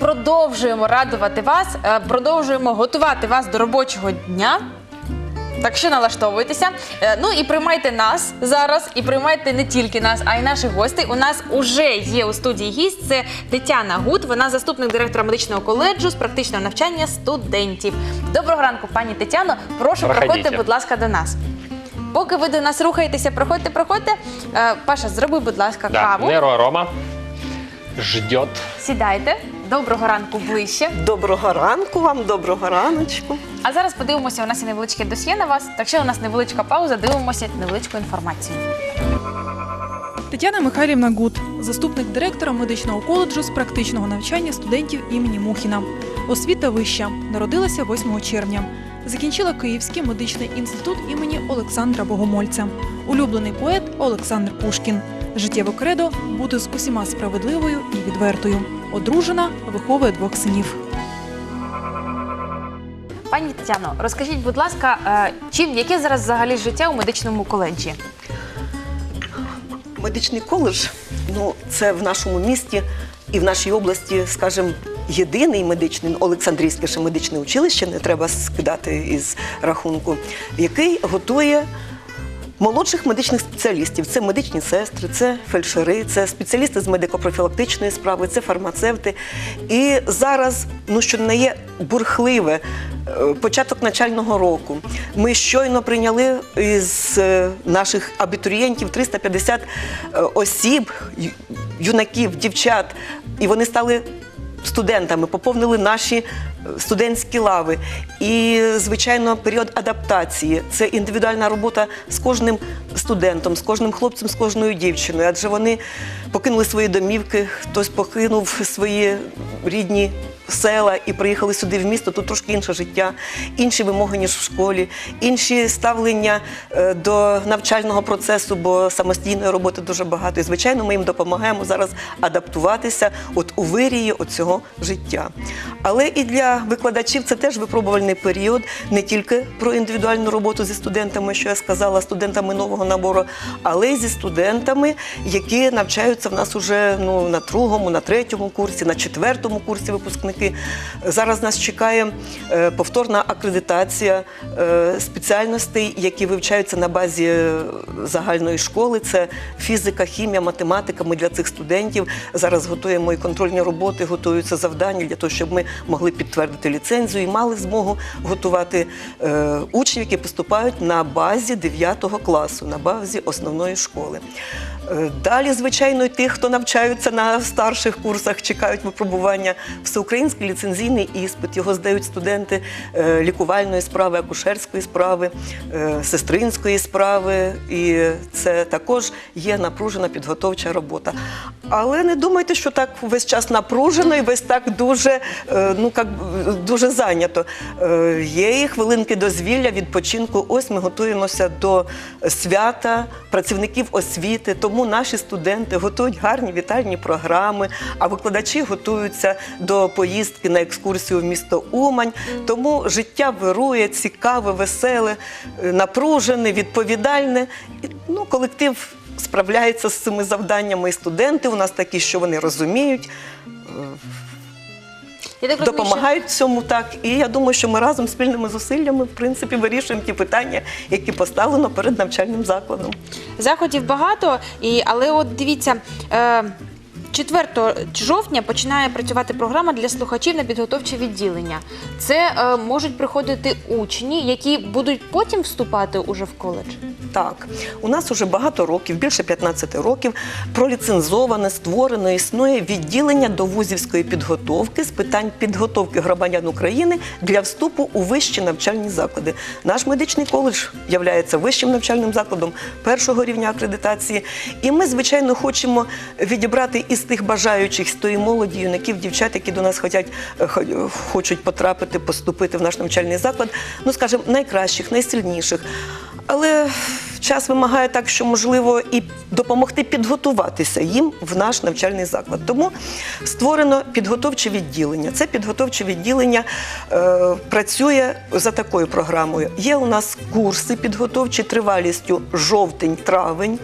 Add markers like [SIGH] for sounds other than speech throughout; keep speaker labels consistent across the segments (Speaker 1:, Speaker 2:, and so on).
Speaker 1: продовжуємо радувати вас, е, продовжуємо готувати вас до робочого дня. Так що налаштовуйтеся. Е, Ну і приймайте нас зараз, і приймайте не тільки нас, а й наших гостей. У нас уже є у студії гість. Це Тетяна Гуд. Вона заступник директора медичного коледжу з практичного навчання студентів. Доброго ранку, пані Тетяно. Прошу
Speaker 2: Проходіть.
Speaker 1: проходьте, будь ласка, до нас. Поки ви до нас рухаєтеся, проходьте, проходьте. Е, Паша, зроби, будь ласка,
Speaker 2: Да,
Speaker 1: каву.
Speaker 2: Неро Рома ждет.
Speaker 1: Сідайте. Доброго ранку ближче.
Speaker 3: Доброго ранку вам, доброго раночку.
Speaker 1: А зараз подивимося, у нас є невеличке досьє на вас. Так що у нас невеличка пауза, дивимося невеличку інформацію.
Speaker 4: Тетяна Михайлівна Гуд, заступник директора медичного коледжу з практичного навчання студентів імені Мухіна. Освіта вища. Народилася 8 червня. Закінчила Київський медичний інститут імені Олександра Богомольця. Улюблений поет Олександр Пушкін. Життєве кредо бути з усіма справедливою і відвертою. Одружена, виховує двох синів.
Speaker 1: Пані Тетяно, розкажіть, будь ласка, е, чим яке зараз взагалі життя у медичному коледжі?
Speaker 3: Медичний коледж ну, це в нашому місті і в нашій області, скажімо, єдиний медичний Олександрійське ще медичне училище, не треба скидати із рахунку, який готує. Молодших медичних спеціалістів це медичні сестри, це фельдшери, це спеціалісти з медико-профілактичної справи, це фармацевти. І зараз, ну що не є бурхливе, е, початок навчального року. Ми щойно прийняли із е, наших абітурієнтів 350 е, осіб, юнаків, дівчат, і вони стали студентами, поповнили наші е, студентські лави. І, звичайно, період адаптації це індивідуальна робота з кожним студентом, з кожним хлопцем, з кожною дівчиною. Адже вони покинули свої домівки, хтось покинув свої рідні. Села і приїхали сюди в місто, тут трошки інше життя, інші вимоги, ніж в школі, інші ставлення е, до навчального процесу, бо самостійної роботи дуже багато. І, звичайно, ми їм допомагаємо зараз адаптуватися от у вирії цього життя. Але і для викладачів це теж випробувальний період, не тільки про індивідуальну роботу зі студентами, що я сказала, студентами нового набору, але й зі студентами, які навчаються в нас уже ну, на другому, на третьому курсі, на четвертому курсі випускники. Зараз нас чекає е, повторна акредитація е, спеціальностей, які вивчаються на базі е, загальної школи. Це фізика, хімія, математика. Ми для цих студентів зараз готуємо і контрольні роботи, готуються завдання для того, щоб ми могли підтвердити ліцензію і мали змогу готувати учнів, які поступають на базі 9 класу, на базі основної школи. Далі, звичайно, і тих, хто навчаються на старших курсах, чекають випробування всеукраїнський ліцензійний іспит. Його здають студенти е, лікувальної справи, акушерської справи, е, сестринської справи. І це також є напружена підготовча робота. Але не думайте, що так весь час напружено і весь так дуже, е, ну, як, дуже зайнято. Є і хвилинки дозвілля, відпочинку. Ось ми готуємося до свята працівників освіти. Тому наші студенти готують гарні вітальні програми, а викладачі готуються до поїздки на екскурсію в місто Умань. Тому життя вирує, цікаве, веселе, е, напружене, відповідальне. І, ну, колектив справляється з цими завданнями. І студенти у нас такі, що вони розуміють,
Speaker 1: Я так розумію,
Speaker 3: допомагають в цьому так. І я думаю, що ми разом спільними зусиллями в принципі вирішуємо ті питання, які поставлено перед навчальним закладом.
Speaker 1: заходів багато, і, але от дивіться. Е, 4 жовтня починає працювати програма для слухачів на підготовче відділення. Це е, можуть приходити учні, які будуть потім вступати уже в коледж.
Speaker 3: Так, у нас уже багато років, більше 15 років, проліцензоване, створено, існує відділення до вузівської підготовки з питань підготовки громадян України для вступу у вищі навчальні заклади. Наш медичний коледж є вищим навчальним закладом першого рівня акредитації. І ми, звичайно, хочемо відібрати із тих бажаючих, з тої молоді, юнаків, дівчат, які до нас хотять, хочуть потрапити, поступити в наш навчальний заклад, ну, скажімо, найкращих, найсильніших. Але час вимагає так, що можливо і допомогти підготуватися їм в наш навчальний заклад. Тому створено підготовче відділення. Це підготовче відділення е, працює за такою програмою. Є у нас курси підготовчі тривалістю жовтень-травень.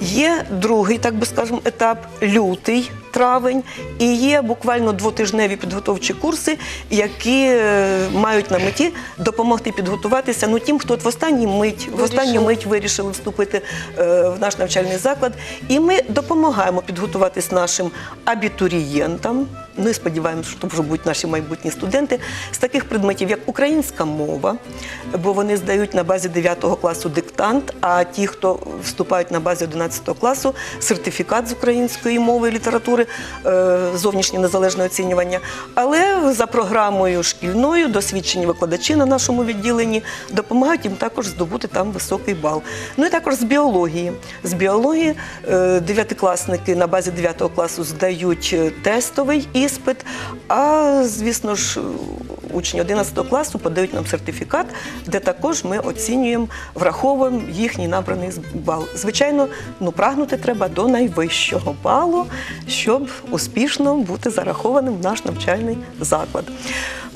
Speaker 3: Є другий, так би скажемо, етап лютий. Травень, і є буквально двотижневі підготовчі курси, які е, мають на меті допомогти підготуватися ну, тим, хто в останню мить, в останню мить вирішили вступити е, в наш навчальний заклад. І ми допомагаємо підготуватись нашим абітурієнтам. Ми сподіваємося, що вже будуть наші майбутні студенти з таких предметів, як українська мова, бо вони здають на базі 9 класу диктант, а ті, хто вступають на базі 11 класу, сертифікат з української мови і літератури, е, зовнішнє незалежне оцінювання. Але за програмою шкільною досвідчені викладачі на нашому відділенні допомагають їм також здобути там високий бал. Ну і також з біології. З біології е, дев'ятикласники на базі 9 класу здають е, тестовий іспит, а звісно ж, учні 11 класу подають нам сертифікат, де також ми оцінюємо, враховуємо їхній набраний бал. Звичайно, ну прагнути треба до найвищого балу, щоб успішно бути зарахованим в наш навчальний заклад.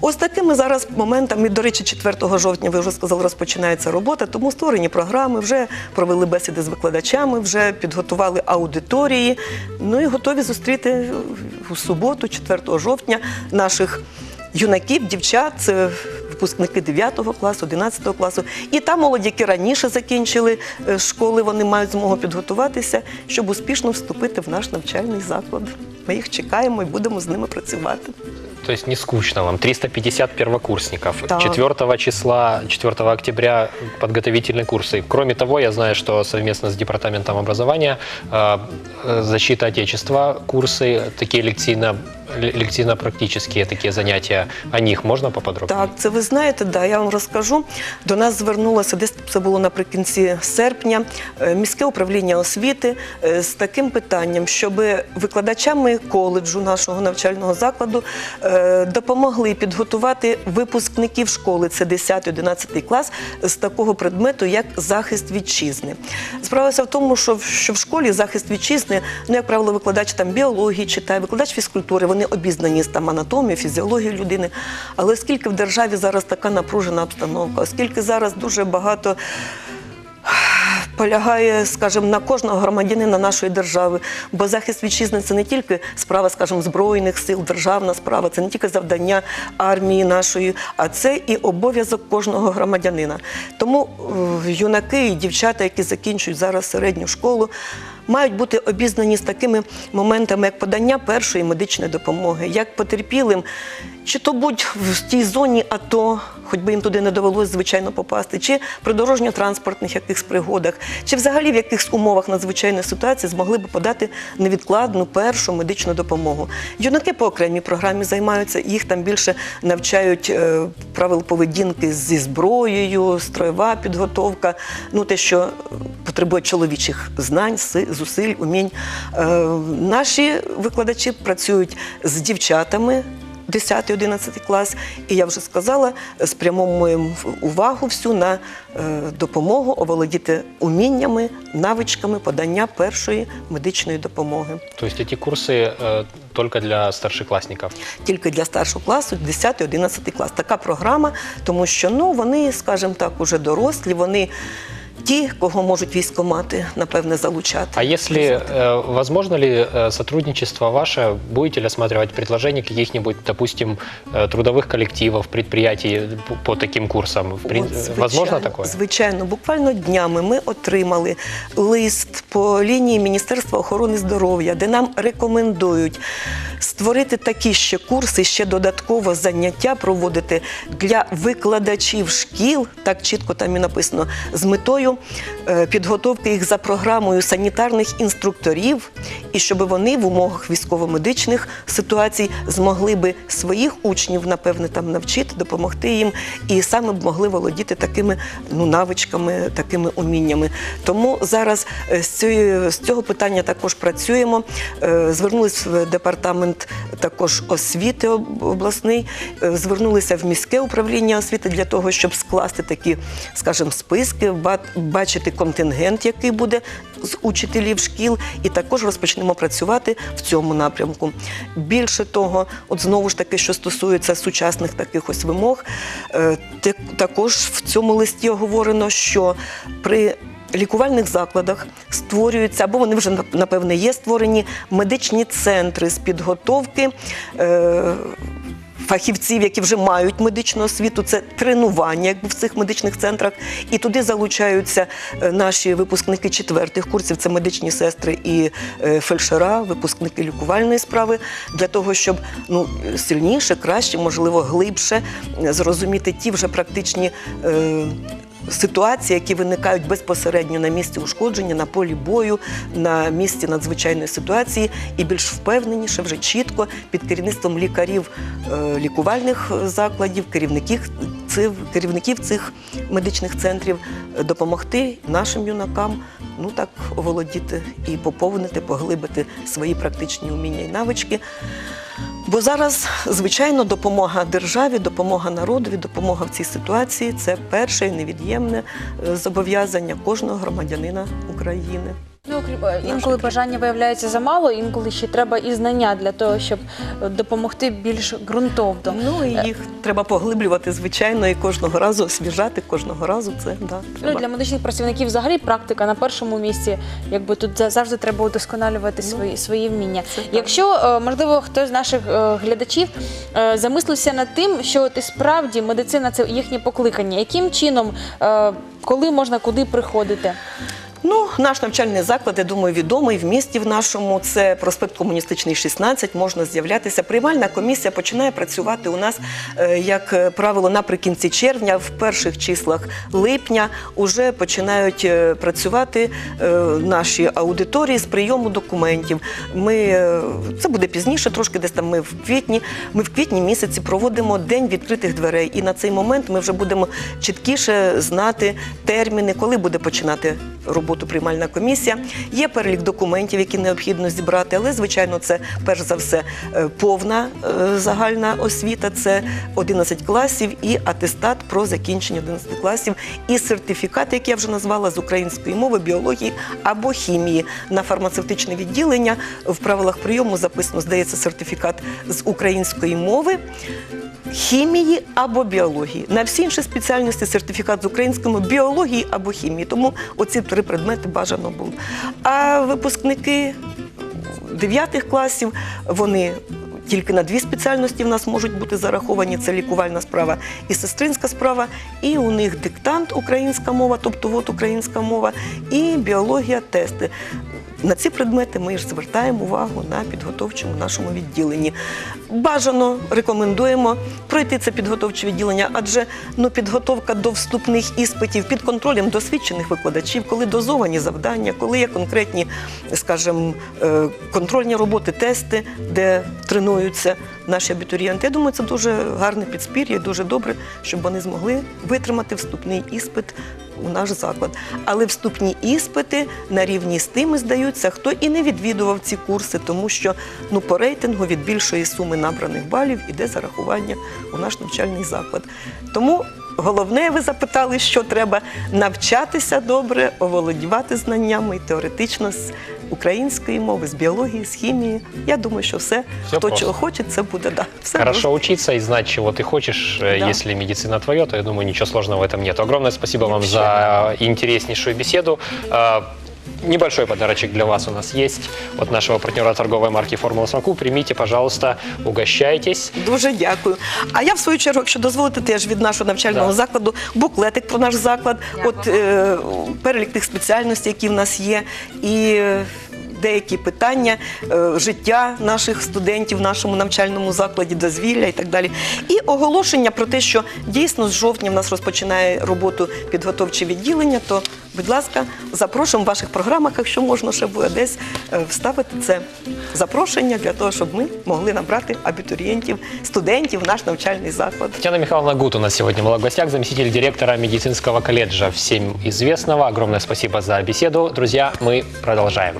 Speaker 3: Ось такими зараз моментами, до речі, 4 жовтня, ви вже сказали, розпочинається робота, тому створені програми, вже провели бесіди з викладачами, вже підготували аудиторії. Ну і готові зустріти у суботу, 4 жовтня, наших юнаків, дівчат Це випускники 9 класу, 11 класу. І та молодь, які раніше закінчили е, школи, вони мають змогу підготуватися, щоб успішно вступити в наш навчальний заклад. Ми їх чекаємо і будемо з ними працювати.
Speaker 2: То есть не скучно вам. 350 первокурсников.
Speaker 3: Да.
Speaker 2: 4 числа, 4 октября подготовительные курсы. Кроме того, я знаю, что совместно с Департаментом образования э, э, защита Отечества, курсы, такие лекцийно, ле- лекцийно-практические такие занятия. О них можно поподробнее?
Speaker 3: Так, це ви знаєте, да, я вам розкажу. До нас звернулося, десь це було наприкінці серпня, е, міське управління освіти е, з таким питанням, щоб викладачами коледжу нашого навчального закладу е, допомогли підготувати випускників школи, це 10-11 клас, з такого предмету, як захист вітчизни. Справа в тому, що в школі захист вітчизни, ну, як правило, викладач там біології читає, викладач фізкультури, вони обізнані з там анатомією, фізіологією людини. Але оскільки в державі зараз така напружена обстановка, оскільки зараз дуже багато [SIGHS] полягає, скажімо, на кожного громадянина нашої держави. Бо захист вітчизни це не тільки справа, скажімо, збройних сил, державна справа, це не тільки завдання армії нашої, а це і обов'язок кожного громадянина. Тому е, юнаки і дівчата, які закінчують зараз середню школу. Мають бути обізнані з такими моментами, як подання першої медичної допомоги, як потерпілим, чи то будь в тій зоні АТО, хоч би їм туди не довелось звичайно попасти, чи при дорожньо-транспортних якихось пригодах, чи взагалі в якихось умовах надзвичайної ситуації змогли б подати невідкладну першу медичну допомогу. Юнаки по окремій програмі займаються, їх там більше навчають е, правил поведінки зі зброєю, строєва підготовка, ну те, що потребує чоловічих знань, си- зусиль, умінь. Е, наші викладачі працюють з дівчатами. 10-11 клас, і я вже сказала, спрямовуємо увагу всю на е, допомогу оволодіти уміннями, навичками подання першої медичної допомоги.
Speaker 2: То есть эти курсы э, только для старшеклассников?
Speaker 3: Тільки для старшого класу, 10-11 клас. Така програма, тому що ну, вони, скажімо так, уже дорослі, вони ті, кого можуть військомати, напевне, залучати.
Speaker 2: А если, э, возможно ли э, сотрудничество ваше, будете ли осматривать предложения каких-нибудь, допустим, э, трудовых коллективов, предприятий по, по таким курсам? В прин-
Speaker 3: От, звичайно,
Speaker 2: возможно такое?
Speaker 3: Звичайно, буквально днями ми отримали лист по лінії Міністерства охорони здоров'я, де нам рекомендують створити такі ще курси, ще додатково заняття проводити для викладачів шкіл, так чітко там і написано, з метою е, підготовки їх за програмою санітарних інструкторів, і щоб вони в умовах військово-медичних ситуацій змогли би своїх учнів, напевне, там навчити, допомогти їм, і саме б могли володіти такими ну, навичками, такими уміннями. Тому зараз е, з, цього питання також працюємо. Е, Звернулись в департамент також освіти обласний, е, звернулися в міське управління освіти для того, щоб скласти такі, скажімо, списки, бачити контингент, який буде з учителів шкіл, і також розпочнемо працювати в цьому напрямку. Більше того, от знову ж таки, що стосується сучасних таких ось вимог, е, також в цьому листі оговорено, що при лікувальних закладах створюються, або вони вже напевне є створені медичні центри з підготовки. Е, Фахівців, які вже мають медичну освіту, це тренування якби в цих медичних центрах, і туди залучаються е, наші випускники четвертих курсів, це медичні сестри і е, фельдшера, випускники лікувальної справи, для того, щоб ну сильніше, краще, можливо, глибше е, зрозуміти ті вже практичні. Ситуації, які виникають безпосередньо на місці ушкодження, на полі бою, на місці надзвичайної ситуації, і більш впевненіше, вже чітко під керівництвом лікарів е, лікувальних закладів, керівників цих, керівників цих медичних центрів е, допомогти нашим юнакам ну так оволодіти і поповнити, поглибити свої практичні уміння і навички. Бо зараз, звичайно, допомога державі, допомога народові, допомога в цій ситуації це перше і невід'ємне е, зобов'язання кожного громадянина України.
Speaker 1: Ну, е, інколи бажання виявляється замало, інколи ще треба і знання для того, щоб е, допомогти більш ґрунтовно.
Speaker 3: Ну і їх треба поглиблювати, звичайно, і кожного разу освіжати, кожного разу це да,
Speaker 1: Ну, для медичних працівників взагалі практика на першому місці. Якби тут за- завжди треба удосконалювати свої, свої вміння. Якщо, е, можливо, хтось з наших е, глядачів е, замислився над тим, що от і справді медицина це їхнє покликання, яким чином, е, коли можна куди приходити?
Speaker 3: Ну, наш навчальний заклад, я думаю, відомий в місті в нашому. Це проспект Комуністичний 16, можна з'являтися. Приймальна комісія починає працювати у нас, е, як е, правило, наприкінці червня, в перших числах липня вже починають е, працювати наші аудиторії з прийому документів. Ми це буде пізніше, трошки десь там ми в квітні. Ми в квітні місяці проводимо день відкритих дверей, і на цей момент ми вже будемо чіткіше знати терміни, коли буде починати роботу приймальна комісія. Є перелік документів, які необхідно зібрати, але звичайно, це перш за все е, повна е, загальна освіта. Це 11 класів і атестат про закінчення 11 класів, і сертифікат, який я вже назвала з української мови, біології або хімії на фармацевтичне відділення. В правилах прийому записано, здається, сертифікат з української мови хімії або біології. На всі інші спеціальності сертифікат з української біології або хімії. Тому оці три предмети бажано було. А випускники дев'ятих класів вони. Тільки на дві спеціальності в нас можуть бути зараховані це лікувальна справа і сестринська справа, і у них диктант українська мова, тобто от українська мова, і біологія, тести. На ці предмети ми ж звертаємо увагу на підготовчому нашому відділенні. Бажано рекомендуємо пройти це підготовче відділення, адже ну, підготовка до вступних іспитів під контролем досвідчених викладачів, коли дозовані завдання, коли є конкретні, скажімо, е, контрольні роботи, тести, де тренуються наші абітурієнти. Я думаю, це дуже гарне підспір'я, дуже добре, щоб вони змогли витримати вступний іспит у наш заклад. Але вступні іспити на рівні з тими здаються, хто і не відвідував ці курси, тому що ну, по рейтингу від більшої суми набраних балів іде зарахування у наш навчальний заклад. Тому головне, ви запитали, що треба навчатися добре, оволодівати знаннями і теоретично з української мови, з біології, з хімії. Я думаю, що все,
Speaker 2: Все
Speaker 3: хто
Speaker 2: просто.
Speaker 3: чого хоче, це буде да. Все
Speaker 2: Хорошо
Speaker 3: дуже.
Speaker 2: учиться и знать, чего ты хочешь. Э,
Speaker 3: Да.
Speaker 2: Если медицина твое, то я думаю, ничего сложного в этом нет. Огромное спасибо вам за интереснейшую беседу. Небольшой подарочек для вас у нас есть от нашего партнера торговой марки «Формула Смаку». Примите, пожалуйста, угощайтесь.
Speaker 3: Дуже дякую. А я в свою чергу, якщо дозволите, теж від нашого навчального
Speaker 2: Да.
Speaker 3: закладу буклетик про наш заклад, от е, перелік тих спеціальностей, які в нас є, і е, деякі питання е, життя наших студентів в нашому навчальному закладі, дозвілля і так далі. І оголошення про те, що дійсно з жовтня в нас розпочинає роботу підготовче відділення. То, будь ласка, запрошуємо в ваших програмах, якщо можна ще буде десь е, вставити це запрошення для того, щоб ми могли набрати абітурієнтів, студентів в наш навчальний заклад.
Speaker 2: Тетяна Михайловна Гут у нас сьогодні була в гостях, заместитель директора медицинського коледжа всім известного. Огромное спасибо за беседу. Друзья, мы продолжаем.